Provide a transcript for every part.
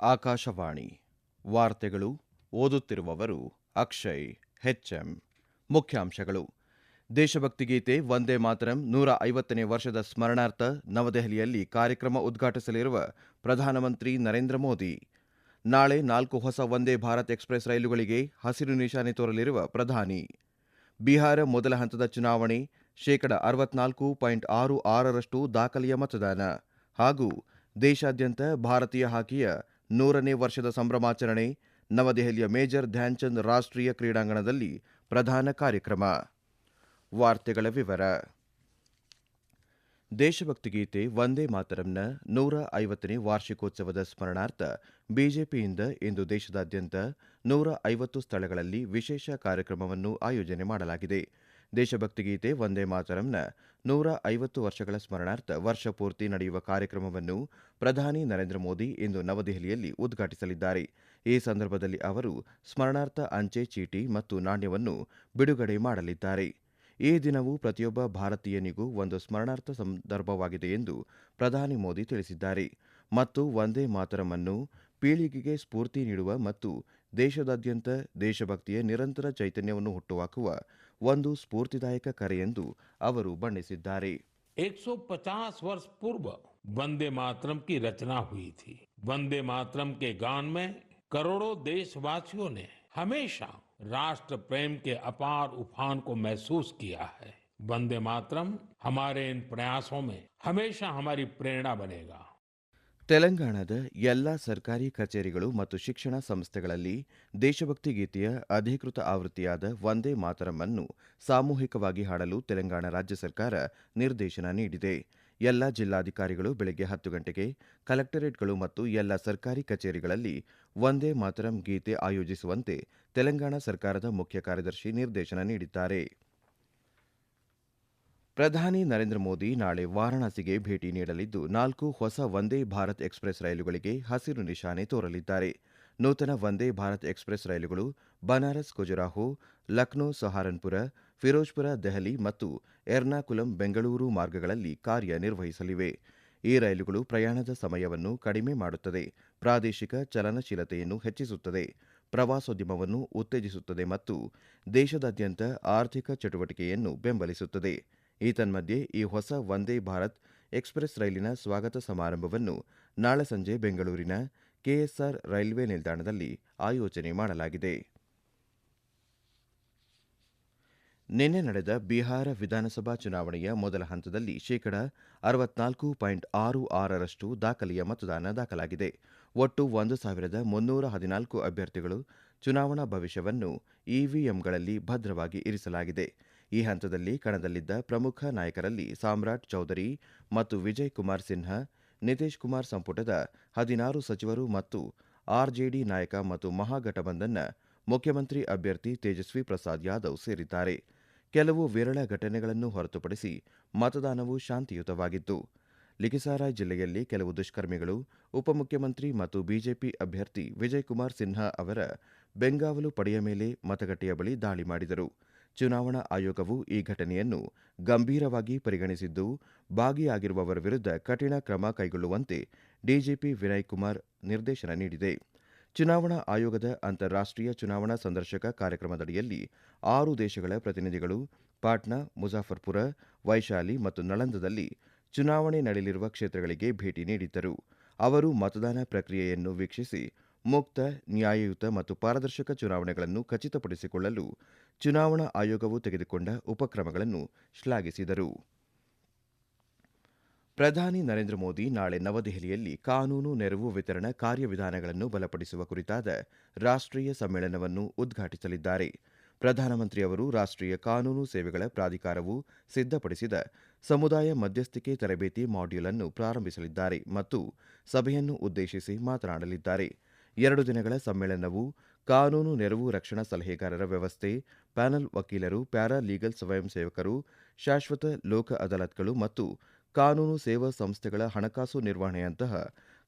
ಆಕಾಶವಾಣಿ. ವಾರ್ತೆಗಳು ಓದುತ್ತಿರುವವರು ಅಕ್ಷಯ್ ಹೆಚ್ಎಂ ಮುಖ್ಯಾಂಶಗಳು. ದೇಶಭಕ್ತಿ ಗೀತೆ ವಂದೇ ಮಾತರಂ ನೂರ ಐವತ್ತನೇ ವರ್ಷದ ಸ್ಮರಣಾರ್ಥ ನವದೆಹಲಿಯಲ್ಲಿ ಕಾರ್ಯಕ್ರಮ ಉದ್ಘಾಟಿಸಲಿರುವ ಪ್ರಧಾನಮಂತ್ರಿ ನರೇಂದ್ರ ಮೋದಿ. ನಾಳೆ ನಾಲ್ಕು ಹೊಸ ವಂದೇ ಭಾರತ್ ಎಕ್ಸ್ಪ್ರೆಸ್ ರೈಲುಗಳಿಗೆ ಹಸಿರು ನಿಶಾನೆ ತೋರಲಿರುವ ಪ್ರಧಾನಿ. ಬಿಹಾರ ಮೊದಲ ಹಂತದ ಚುನಾವಣೆ, ಶೇಕಡ ಅರವತ್ನಾಲ್ಕು ಪಾಯಿಂಟ್ ಆರು ಆರರಷ್ಟು ದಾಖಲೆಯ ಮತದಾನ ಹಾಗೂ ದೇಶಾದ್ಯಂತ ಭಾರತೀಯ ಹಾಕಿಯ ನೂರನೇ ವರ್ಷದ ಸಂಭ್ರಮಾಚರಣೆ, ನವದೆಹಲಿಯ ಮೇಜರ್ ಧ್ಯಾನ್ಚಂದ್ ರಾಷ್ಟ್ರೀಯ ಕ್ರೀಡಾಂಗಣದಲ್ಲಿ ಪ್ರಧಾನ ಕಾರ್ಯಕ್ರಮ. ವಾರ್ತೆಗಳ ವಿವರ. ದೇಶಭಕ್ತಿ ಗೀತೆ ವಂದೇ ಮಾತರಂನ ನೂರ ಐವತ್ತನೇ ವಾರ್ಷಿಕೋತ್ಸವದ ಸ್ಮರಣಾರ್ಥ ಬಿಜೆಪಿಯಿಂದ ಇಂದು ದೇಶದಾದ್ಯಂತ ನೂರ ಐವತ್ತು ಸ್ಥಳಗಳಲ್ಲಿ ವಿಶೇಷ ಕಾರ್ಯಕ್ರಮವನ್ನು ಆಯೋಜನೆ ಮಾಡಲಾಗಿದೆ. ದೇಶಭಕ್ತಿ ಗೀತೆ ವಂದೇ ಮಾತರಂನ ನೂರ ಐವತ್ತು ವರ್ಷಗಳ ಸ್ಮರಣಾರ್ಥ ವರ್ಷಪೂರ್ತಿ ನಡೆಯುವ ಕಾರ್ಯಕ್ರಮವನ್ನು ಪ್ರಧಾನಿ ನರೇಂದ್ರ ಮೋದಿ ಇಂದು ನವದೆಹಲಿಯಲ್ಲಿ ಉದ್ಘಾಟಿಸಲಿದ್ದಾರೆ. ಈ ಸಂದರ್ಭದಲ್ಲಿ ಅವರು ಸ್ಮರಣಾರ್ಥ ಅಂಚೆ, ಚೀಟಿ ಮತ್ತು ನಾಣ್ಯವನ್ನು ಬಿಡುಗಡೆ ಮಾಡಲಿದ್ದಾರೆ. ಈ ದಿನವು ಪ್ರತಿಯೊಬ್ಬ ಭಾರತೀಯನಿಗೂ ಒಂದು ಸ್ಮರಣಾರ್ಥ ಸಂದರ್ಭವಾಗಿದೆ ಎಂದು ಪ್ರಧಾನಿ ಮೋದಿ ತಿಳಿಸಿದ್ದಾರೆ. ಮತ್ತು ವಂದೇ ಮಾತರಂ ಅನ್ನು ಪೀಳಿಗೆಗೆ ಸ್ಫೂರ್ತಿ ನೀಡುವ ಮತ್ತು ದೇಶದಾದ್ಯಂತ ದೇಶಭಕ್ತಿಯ ನಿರಂತರ ಚೈತನ್ಯವನ್ನು ಹುಟ್ಟುಹಾಕುವ ಒಂದು ಸ್ಫೂರ್ತಿದಾಯಕ ಕರೆ ಎಂದು ಅವರು ಬಣ್ಣಿಸಿದ್ದಾರೆ 150 वर्ष पूर्व वंदे मातरम की रचना हुई थी वंदे मातरम के गान में करोड़ों देशवासियों ने हमेशा राष्ट्र प्रेम के अपार उफान को महसूस किया है वंदे मातरम हमारे इन प्रयासों में हमेशा हमारी प्रेरणा बनेगा ತೆಲಂಗಾಣದ ಎಲ್ಲಾ ಸರ್ಕಾರಿ ಕಚೇರಿಗಳು ಮತ್ತು ಶಿಕ್ಷಣ ಸಂಸ್ಥೆಗಳಲ್ಲಿ ದೇಶಭಕ್ತಿ ಗೀತೆಯ ಅಧಿಕೃತ ಆವೃತ್ತಿಯಾದ ವಂದೇ ಮಾತರಂ ಅನ್ನು ಸಾಮೂಹಿಕವಾಗಿ ಹಾಡಲು ತೆಲಂಗಾಣ ರಾಜ್ಯ ಸರ್ಕಾರ ನಿರ್ದೇಶನ ನೀಡಿದೆ. ಎಲ್ಲ ಜಿಲ್ಲಾಧಿಕಾರಿಗಳು ಬೆಳಗ್ಗೆ ಹತ್ತು ಗಂಟೆಗೆ ಕಲೆಕ್ಟರೇಟ್ಗಳು ಮತ್ತು ಎಲ್ಲ ಸರ್ಕಾರಿ ಕಚೇರಿಗಳಲ್ಲಿ ವಂದೇ ಮಾತರಂ ಗೀತೆ ಆಯೋಜಿಸುವಂತೆ ತೆಲಂಗಾಣ ಸರ್ಕಾರದ ಮುಖ್ಯ ಕಾರ್ಯದರ್ಶಿ ನಿರ್ದೇಶನ ನೀಡಿದ್ದಾರೆ. ಪ್ರಧಾನಿ ನರೇಂದ್ರ ಮೋದಿ ನಾಳೆ ವಾರಾಣಸಿಗೆ ಭೇಟಿ ನೀಡಲಿದ್ದು, ನಾಲ್ಕು ಹೊಸ ವಂದೇ ಭಾರತ್ ಎಕ್ಸ್ಪ್ರೆಸ್ ರೈಲುಗಳಿಗೆ ಹಸಿರು ನಿಶಾನೆ ತೋರಲಿದ್ದಾರೆ. ನೂತನ ವಂದೇ ಭಾರತ್ ಎಕ್ಸ್ಪ್ರೆಸ್ ರೈಲುಗಳು ಬನಾರಸ್ ಖಜುರಾಹೋ ಲಕ್ನೋ, ಸಹಾರನ್ಪುರ, ಫಿರೋಜ್ಪುರ, ದೆಹಲಿ ಮತ್ತು ಎರ್ನಾಕುಲಂ, ಬೆಂಗಳೂರು ಮಾರ್ಗಗಳಲ್ಲಿ ಕಾರ್ಯನಿರ್ವಹಿಸಲಿವೆ. ಈ ರೈಲುಗಳು ಪ್ರಯಾಣದ ಸಮಯವನ್ನು ಕಡಿಮೆ ಮಾಡುತ್ತದೆ, ಪ್ರಾದೇಶಿಕ ಚಲನಶೀಲತೆಯನ್ನು ಹೆಚ್ಚಿಸುತ್ತದೆ, ಪ್ರವಾಸೋದ್ಯಮವನ್ನು ಉತ್ತೇಜಿಸುತ್ತದೆ ಮತ್ತು ದೇಶದಾದ್ಯಂತ ಆರ್ಥಿಕ ಚಟುವಟಿಕೆಯನ್ನು ಬೆಂಬಲಿಸುತ್ತದೆ. ಏತನ್ಮಧ್ಯೆ ಈ ಹೊಸ ವಂದೇ ಭಾರತ್ ಎಕ್ಸ್ಪ್ರೆಸ್ ರೈಲಿನ ಸ್ವಾಗತ ಸಮಾರಂಭವನ್ನು ನಾಳೆ ಸಂಜೆ ಬೆಂಗಳೂರಿನ ಕೆಎಸ್ಆರ್ ರೈಲ್ವೆ ನಿಲ್ದಾಣದಲ್ಲಿ ಆಯೋಜನೆ ಮಾಡಲಾಗಿದೆ. ನಿನ್ನೆ ನಡೆದ ಬಿಹಾರ ವಿಧಾನಸಭಾ ಚುನಾವಣೆಯ ಮೊದಲ ಹಂತದಲ್ಲಿ ಶೇಕಡ ಅರವತ್ನಾಲ್ಕು ಪಾಯಿಂಟ್ ಆರು ಆರರಷ್ಟು ದಾಖಲೆಯ ಮತದಾನ ದಾಖಲಾಗಿದೆ. ಒಟ್ಟು ಒಂದು ಸಾವಿರದ ಮುನ್ನೂರ ಹದಿನಾಲ್ಕು ಅಭ್ಯರ್ಥಿಗಳು ಚುನಾವಣಾ ಭವಿಷ್ಯವನ್ನು ಇವಿಎಂಗಳಲ್ಲಿ ಭದ್ರವಾಗಿ ಇರಿಸಲಾಗಿದೆ. ಈ ಹಂತದಲ್ಲಿ ಕಣದಲ್ಲಿದ್ದ ಪ್ರಮುಖ ನಾಯಕರಲ್ಲಿ ಸಾಮ್ರಾಟ್ ಚೌಧರಿ ಮತ್ತು ವಿಜಯ್ ಕುಮಾರ್ ಸಿನ್ಹಾ, ನಿತೀಶ್ ಕುಮಾರ್ ಸಂಪುಟದ ಹದಿನಾರು ಸಚಿವರು ಮತ್ತು ಆರ್ಜೆಡಿ ನಾಯಕ ಮತ್ತು ಮಹಾಗಠಬಂಧನ್ನ ಮುಖ್ಯಮಂತ್ರಿ ಅಭ್ಯರ್ಥಿ ತೇಜಸ್ವಿ ಪ್ರಸಾದ್ ಯಾದವ್ ಸೇರಿದ್ದಾರೆ. ಕೆಲವು ವಿರಳ ಘಟನೆಗಳನ್ನು ಹೊರತುಪಡಿಸಿ ಮತದಾನವು ಶಾಂತಿಯುತವಾಗಿತ್ತು. ಲಿಖಿಸಾರಾಯ್ ಜಿಲ್ಲೆಯಲ್ಲಿ ಕೆಲವು ದುಷ್ಕರ್ಮಿಗಳು, ಉಪಮುಖ್ಯಮಂತ್ರಿ ಮತ್ತು ಬಿಜೆಪಿ ಅಭ್ಯರ್ಥಿ ವಿಜಯ್ ಕುಮಾರ್ ಸಿನ್ಹಾ ಅವರ ಬೆಂಗಾವಲು ಪಡೆಯ ಮೇಲೆ ಮತಗಟ್ಟೆಯ ಬಳಿ ದಾಳಿ ಮಾಡಿದರು. ಚುನಾವಣಾ ಆಯೋಗವು ಈ ಘಟನೆಯನ್ನು ಗಂಭೀರವಾಗಿ ಪರಿಗಣಿಸಿದ್ದು, ಭಾಗಿಯಾಗಿರುವವರ ವಿರುದ್ಧ ಕಠಿಣ ಕ್ರಮ ಕೈಗೊಳ್ಳುವಂತೆ ಡಿಜಿಪಿ ವಿನಯ್ ಕುಮಾರ್ ನಿರ್ದೇಶನ ನೀಡಿದೆ. ಚುನಾವಣಾ ಆಯೋಗದ ಅಂತಾರಾಷ್ಟೀಯ ಚುನಾವಣಾ ಸಂದರ್ಶಕ ಕಾರ್ಯಕ್ರಮದಡಿಯಲ್ಲಿ ಆರು ದೇಶಗಳ ಪ್ರತಿನಿಧಿಗಳು ಪಾಟ್ನಾ, ಮುಜಾಫರ್ಪುರ, ವೈಶಾಲಿ ಮತ್ತು ನಳಂದದಲ್ಲಿ ಚುನಾವಣೆ ನಡೆಯಲಿರುವ ಕ್ಷೇತ್ರಗಳಿಗೆ ಭೇಟಿ ನೀಡಿದ್ದರು. ಅವರು ಮತದಾನ ಪ್ರಕ್ರಿಯೆಯನ್ನು ವೀಕ್ಷಿಸಿ ಮುಕ್ತ, ನ್ಯಾಯಯುತ ಮತ್ತು ಪಾರದರ್ಶಕ ಚುನಾವಣೆಗಳನ್ನು ಖಚಿತಪಡಿಸಿಕೊಳ್ಳಲು ಚುನಾವಣಾ ಆಯೋಗವು ತೆಗೆದುಕೊಂಡ ಉಪಕ್ರಮಗಳನ್ನು ಶ್ಲಾಘಿಸಿದರು. ಪ್ರಧಾನಿ ನರೇಂದ್ರ ಮೋದಿ ನಾಳೆ ನವದೆಹಲಿಯಲ್ಲಿ ಕಾನೂನು ನೆರವು ವಿತರಣಾ ಕಾರ್ಯವಿಧಾನಗಳನ್ನು ಬಲಪಡಿಸುವ ಕುರಿತಾದ ರಾಷ್ಟ್ರೀಯ ಸಮ್ಮೇಳನವನ್ನು ಉದ್ಘಾಟಿಸಲಿದ್ದಾರೆ. ಪ್ರಧಾನಮಂತ್ರಿ ಅವರು ರಾಷ್ಟ್ರೀಯ ಕಾನೂನು ಸೇವೆಗಳ ಪ್ರಾಧಿಕಾರವು ಸಿದ್ಧಪಡಿಸಿದ ಸಮುದಾಯ ಮಧ್ಯಸ್ಥಿಕೆ ತರಬೇತಿ ಮಾಡ್ಯೂಲ್ ಅನ್ನು ಪ್ರಾರಂಭಿಸಲಿದ್ದಾರೆ ಮತ್ತು ಸಭೆಯನ್ನು ಉದ್ದೇಶಿಸಿ ಮಾತನಾಡಲಿದ್ದಾರೆ. ಎರಡು ದಿನಗಳ ಸಮ್ಮೇಳನವು ಕಾನೂನು ನೆರವು ರಕ್ಷಣಾ ಸಲಹೆಗಾರರ ವ್ಯವಸ್ಥೆ, ಪ್ಯಾನಲ್ ವಕೀಲರು ಪ್ಯಾರಾ ಲೀಗಲ್ ಸ್ವಯಂ ಸೇವಕರು ಶಾಶ್ವತ ಲೋಕ ಅದಾಲತ್ಗಳು ಮತ್ತು ಕಾನೂನು ಸೇವಾ ಸಂಸ್ಥೆಗಳ ಹಣಕಾಸು ನಿರ್ವಹಣೆಯಂತಹ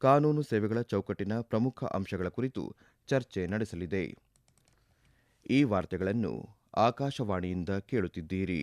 ಕಾನೂನು ಸೇವೆಗಳ ಚೌಕಟ್ಟಿನ ಪ್ರಮುಖ ಅಂಶಗಳ ಕುರಿತು ಚರ್ಚೆ ನಡೆಸಲಿದೆ. ಈ ವಾರ್ತೆಗಳನ್ನು ಆಕಾಶವಾಣಿಯಿಂದ ಕೇಳುತ್ತಿದ್ದೀರಿ.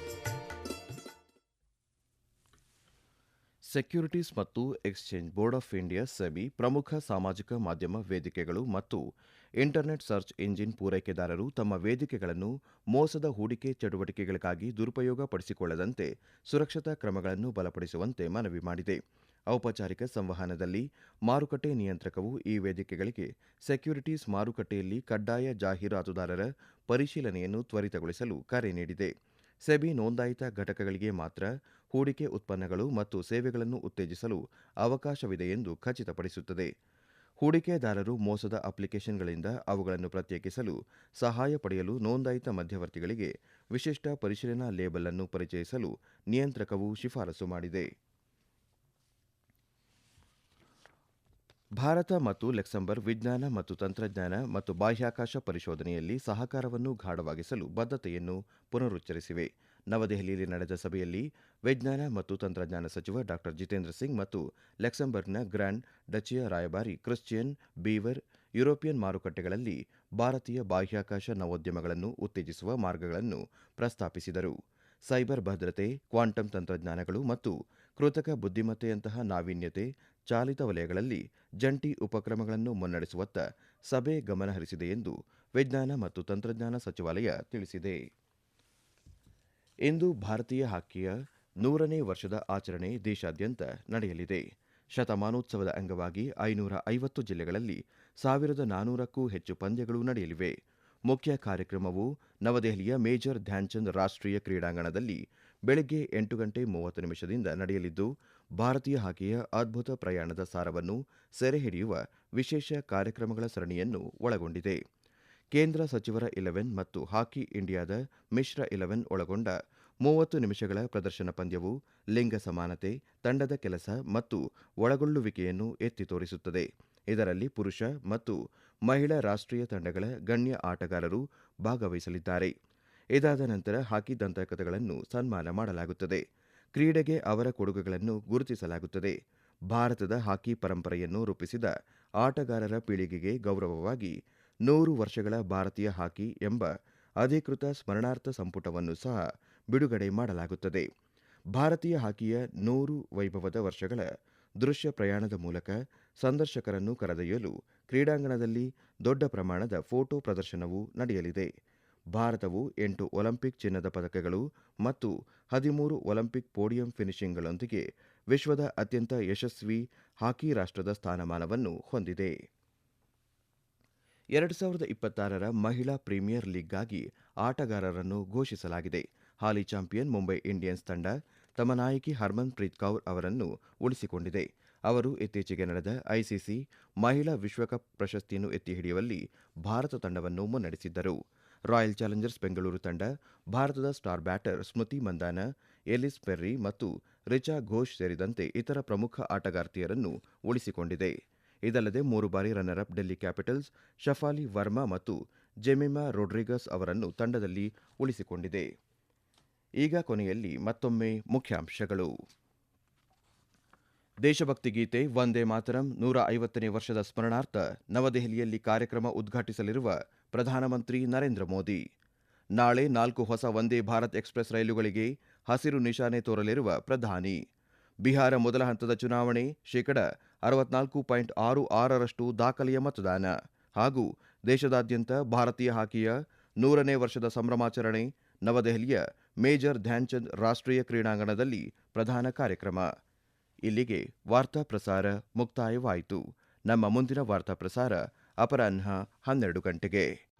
ಸೆಕ್ಯೂರಿಟೀಸ್ ಮತ್ತು exchange board of India SEBI ಪ್ರಮುಖ ಸಾಮಾಜಿಕ ಮಾಧ್ಯಮ ವೇದಿಕೆಗಳು ಮತ್ತು ಇಂಟರ್ನೆಟ್ ಸರ್ಚ್ ಇಂಜಿನ್ ಪೂರೈಕೆದಾರರು ತಮ್ಮ ವೇದಿಕೆಗಳನ್ನು ಮೋಸದ ಹೂಡಿಕೆ ಚಟುವಟಿಕೆಗಳಿಗಾಗಿ ದುರುಪಯೋಗ ಪಡಿಸಿಕೊಳ್ಳದಂತೆ ಸುರಕ್ಷತಾ ಕ್ರಮಗಳನ್ನು ಬಲಪಡಿಸುವಂತೆ ಮನವಿ ಮಾಡಿದೆ. ಔಪಚಾರಿಕ ಸಂವಹನದಲ್ಲಿ ಮಾರುಕಟ್ಟೆ ನಿಯಂತ್ರಕವು ಈ ವೇದಿಕೆಗಳಿಗೆ ಸೆಕ್ಯೂರಿಟೀಸ್ ಮಾರುಕಟ್ಟೆಯಲ್ಲಿ ಕಡ್ಡಾಯ ಜಾಹೀರಾತುದಾರರ ಪರಿಶೀಲನೆಯನ್ನು ತ್ವರಿತಗೊಳಿಸಲು ಕರೆ ನೀಡಿದೆ. ಸೆಬಿ ನೋಂದಾಯಿತ ಘಟಕಗಳಿಗೆ ಮಾತ್ರ ಹೂಡಿಕೆ ಉತ್ಪನ್ನಗಳು ಮತ್ತು ಸೇವೆಗಳನ್ನು ಉತ್ತೇಜಿಸಲು ಅವಕಾಶವಿದೆ ಎಂದು ಖಚಿತಪಡಿಸುತ್ತದೆ. ಹೂಡಿಕೆದಾರರು ಮೋಸದ ಅಪ್ಲಿಕೇಶನ್ಗಳಿಂದ ಅವುಗಳನ್ನು ಪ್ರತ್ಯೇಕಿಸಲು ಸಹಾಯ ಪಡೆಯಲು ನೋಂದಾಯಿತ ಮಧ್ಯವರ್ತಿಗಳಿಗೆ ವಿಶಿಷ್ಟ ಪರಿಶೀಲನಾ ಲೇಬಲ್ ಅನ್ನು ಪರಿಚಯಿಸಲು ನಿಯಂತ್ರಕವು ಶಿಫಾರಸು ಮಾಡಿದೆ. ಭಾರತ ಮತ್ತು ಲೆಕ್ಸಂಬರ್ಗ್ ವಿಜ್ಞಾನ ಮತ್ತು ತಂತ್ರಜ್ಞಾನ ಮತ್ತು ಬಾಹ್ಯಾಕಾಶ ಪರಿಶೋಧನೆಯಲ್ಲಿ ಸಹಕಾರವನ್ನು ಗಾಢವಾಗಿಸಲು ಬದ್ಧತೆಯನ್ನು ಪುನರುಚ್ಚರಿಸಿವೆ. ನವದೆಹಲಿಯಲ್ಲಿ ನಡೆದ ಸಭೆಯಲ್ಲಿ ವಿಜ್ಞಾನ ಮತ್ತು ತಂತ್ರಜ್ಞಾನ ಸಚಿವ ಡಾ. ಜಿತೇಂದ್ರ ಸಿಂಗ್ ಮತ್ತು ಲೆಕ್ಸಂಬರ್ಗ್ನ ಗ್ರ್ಯಾಂಡ್ ಡಚಿಯ ರಾಯಭಾರಿ ಕ್ರಿಶ್ಚಿಯನ್ ಬೀವರ್ ಯುರೋಪಿಯನ್ ಮಾರುಕಟ್ಟೆಗಳಲ್ಲಿ ಭಾರತೀಯ ಬಾಹ್ಯಾಕಾಶ ನವೋದ್ಯಮಗಳನ್ನು ಉತ್ತೇಜಿಸುವ ಮಾರ್ಗಗಳನ್ನು ಪ್ರಸ್ತಾಪಿಸಿದರು. ಸೈಬರ್ ಭದ್ರತೆ, ಕ್ವಾಂಟಮ್ ತಂತ್ರಜ್ಞಾನಗಳು ಮತ್ತು ಕೃತಕ ಬುದ್ಧಿಮತ್ತೆಯಂತಹ ನಾವೀನ್ಯತೆ ಚಾಲಿತ ವಲಯಗಳಲ್ಲಿ ಜಂಟಿ ಉಪಕ್ರಮಗಳನ್ನು ಮುನ್ನಡೆಸುವತ್ತ ಸಭೆ ಗಮನಹರಿಸಿದೆ ಎಂದು ವಿಜ್ಞಾನ ಮತ್ತು ತಂತ್ರಜ್ಞಾನ ಸಚಿವಾಲಯ ತಿಳಿಸಿದೆ. ಇಂದು ಭಾರತೀಯ ಹಾಕಿಯ ನೂರನೇ ವರ್ಷದ ಆಚರಣೆ ದೇಶಾದ್ಯಂತ ನಡೆಯಲಿದೆ. ಶತಮಾನೋತ್ಸವದ ಅಂಗವಾಗಿ ಐನೂರ ಐವತ್ತು ಜಿಲ್ಲೆಗಳಲ್ಲಿ ಸಾವಿರದ ನಾನೂರಕ್ಕೂ ಹೆಚ್ಚು ಪಂದ್ಯಗಳು ನಡೆಯಲಿವೆ. ಮುಖ್ಯ ಕಾರ್ಯಕ್ರಮವು ನವದೆಹಲಿಯ ಮೇಜರ್ ಧ್ಯಾನ್ಚಂದ್ ರಾಷ್ಟ್ರೀಯ ಕ್ರೀಡಾಂಗಣದಲ್ಲಿ ಬೆಳಗ್ಗೆ ಎಂಟು ಗಂಟೆ ಮೂವತ್ತು ನಿಮಿಷದಿಂದ ನಡೆಯಲಿದ್ದು, ಭಾರತೀಯ ಹಾಕಿಯ ಅದ್ಭುತ ಪ್ರಯಾಣದ ಸಾರವನ್ನು ಸೆರೆಹಿಡಿಯುವ ವಿಶೇಷ ಕಾರ್ಯಕ್ರಮಗಳ ಸರಣಿಯನ್ನು ಒಳಗೊಂಡಿದೆ. ಕೇಂದ್ರ ಸಚಿವರ ಇಲೆವೆನ್ ಮತ್ತು ಹಾಕಿ ಇಂಡಿಯಾದ ಮಿಶ್ರ ಇಲೆವೆನ್ ಒಳಗೊಂಡ ಮೂವತ್ತು ನಿಮಿಷಗಳ ಪ್ರದರ್ಶನ ಪಂದ್ಯವು ಲಿಂಗ ಸಮಾನತೆ, ತಂಡದ ಕೆಲಸ ಮತ್ತು ಒಳಗೊಳ್ಳುವಿಕೆಯನ್ನು ಎತ್ತಿ ತೋರಿಸುತ್ತದೆ. ಇದರಲ್ಲಿ ಪುರುಷ ಮತ್ತು ಮಹಿಳಾ ರಾಷ್ಟ್ರೀಯ ತಂಡಗಳ ಗಣ್ಯ ಆಟಗಾರರು ಭಾಗವಹಿಸಲಿದ್ದಾರೆ. ಇದಾದ ನಂತರ ಹಾಕಿ ದಂತಕಥೆಗಳನ್ನು ಸನ್ಮಾನ ಮಾಡಲಾಗುತ್ತದೆ. ಕ್ರೀಡೆಗೆ ಅವರ ಕೊಡುಗೆಗಳನ್ನು ಗುರುತಿಸಲಾಗುತ್ತದೆ. ಭಾರತದ ಹಾಕಿ ಪರಂಪರೆಯನ್ನು ರೂಪಿಸಿದ ಆಟಗಾರರ ಪೀಳಿಗೆಗೆ ಗೌರವವಾಗಿ ನೂರು ವರ್ಷಗಳ ಭಾರತೀಯ ಹಾಕಿ ಎಂಬ ಅಧಿಕೃತ ಸ್ಮರಣಾರ್ಥ ಸಂಪುಟವನ್ನು ಸಹ ಬಿಡುಗಡೆ ಮಾಡಲಾಗುತ್ತದೆ. ಭಾರತೀಯ ಹಾಕಿಯ ನೂರು ವೈಭವದ ವರ್ಷಗಳ ದೃಶ್ಯ ಪ್ರಯಾಣದ ಮೂಲಕ ಸಂದರ್ಶಕರನ್ನು ಕರೆದೊಯ್ಯಲು ಕ್ರೀಡಾಂಗಣದಲ್ಲಿ ದೊಡ್ಡ ಪ್ರಮಾಣದ ಫೋಟೋ ಪ್ರದರ್ಶನವೂ ನಡೆಯಲಿದೆ. ಭಾರತವು ಎಂಟು ಒಲಿಂಪಿಕ್ ಚಿನ್ನದ ಪದಕಗಳು ಮತ್ತು ಹದಿಮೂರು ಒಲಿಂಪಿಕ್ ಪೋಡಿಯಂ ಫಿನಿಶಿಂಗ್ಗಳೊಂದಿಗೆ ವಿಶ್ವದ ಅತ್ಯಂತ ಯಶಸ್ವಿ ಹಾಕಿ ರಾಷ್ಟ್ರದ ಸ್ಥಾನಮಾನವನ್ನು ಹೊಂದಿದೆ. ಎರಡು ಸಾವಿರದ ಇಪ್ಪತ್ತಾರರ ಮಹಿಳಾ ಪ್ರೀಮಿಯರ್ ಲೀಗ್ಗಾಗಿ ಆಟಗಾರರನ್ನು ಘೋಷಿಸಲಾಗಿದೆ. ಹಾಲಿ ಚಾಂಪಿಯನ್ ಮುಂಬೈ ಇಂಡಿಯನ್ಸ್ ತಂಡ ತಮ್ಮ ನಾಯಕಿ ಹರ್ಮನ್ ಪ್ರೀತ್ ಕೌರ್ ಅವರನ್ನು ಉಳಿಸಿಕೊಂಡಿದೆ. ಅವರು ಇತ್ತೀಚೆಗೆ ನಡೆದ ಐಸಿಸಿ ಮಹಿಳಾ ವಿಶ್ವಕಪ್ ಪ್ರಶಸ್ತಿಯನ್ನು ಎತ್ತಿಹಿಡಿಯುವಲ್ಲಿ ಭಾರತ ತಂಡವನ್ನು ಮುನ್ನಡೆಸಿದ್ದರು. ರಾಯಲ್ ಚಾಲೆಂಜರ್ಸ್ ಬೆಂಗಳೂರು ತಂಡ, ಭಾರತದ star batter Smriti Mandhana, Ellyse Perry ಮತ್ತು ರಿಚಾ ಘೋಷ್ ಸೇರಿದಂತೆ ಇತರ ಪ್ರಮುಖ ಆಟಗಾರ್ತಿಯರನ್ನು ಉಳಿಸಿಕೊಂಡಿದೆ. ಇದಲ್ಲದೆ ಮೂರು ಬಾರಿ runner up Delhi capitals, Shafali Verma ಮತ್ತು ಜೆಮಿಮಾ ರೋಡ್ರಿಗಸ್ ಅವರನ್ನು ತಂಡದಲ್ಲಿ ಉಳಿಸಿಕೊಂಡಿದೆ. ಈಗ ಕೊನೆಯಲ್ಲಿ ಮತ್ತೊಮ್ಮೆ ಮುಖ್ಯಾಂಶಗಳು. ದೇಶಭಕ್ತಿ ಗೀತೆ ವಂದೇ ಮಾತರಂ ನೂರ ಐವತ್ತನೇ ವರ್ಷದ ಸ್ಮರಣಾರ್ಥ ನವದೆಹಲಿಯಲ್ಲಿ ಕಾರ್ಯಕ್ರಮ ಉದ್ಘಾಟಿಸಲಿರುವ ಪ್ರಧಾನಮಂತ್ರಿ ನರೇಂದ್ರ ಮೋದಿ. ನಾಳೆ ನಾಲ್ಕು ಹೊಸ ವಂದೇ ಭಾರತ್ ಎಕ್ಸ್ಪ್ರೆಸ್ ರೈಲುಗಳಿಗೆ ಹಸಿರು ನಿಶಾನೆ ತೋರಲಿರುವ ಪ್ರಧಾನಿ. ಬಿಹಾರ ಮೊದಲ ಹಂತದ ಚುನಾವಣೆ ಶೇಕಡ ಅರವತ್ನಾಲ್ಕು ಪಾಯಿಂಟ್ ಆರು ಆರರಷ್ಟು ದಾಖಲೆಯ ಮತದಾನ ಹಾಗೂ ದೇಶದಾದ್ಯಂತ ಭಾರತೀಯ ಹಾಕಿಯ ನೂರನೇ ವರ್ಷದ ಸಂಭ್ರಮಾಚರಣೆ ನವದೆಹಲಿಯ ಮೇಜರ್ ಧ್ಯಾನ್ಚಂದ್ ರಾಷ್ಟ್ರೀಯ ಕ್ರೀಡಾಂಗಣದಲ್ಲಿ ಪ್ರಧಾನ ಕಾರ್ಯಕ್ರಮ. ಇಲ್ಲಿಗೆ ವಾರ್ತಾ ಪ್ರಸಾರ ಮುಕ್ತಾಯವಾಯಿತು. ನಮ್ಮ ಮುಂದಿನ ವಾರ್ತಾ ಪ್ರಸಾರ ಅಪರಾಹ್ನ ಹನ್ನೆರಡು ಗಂಟೆಗೆ.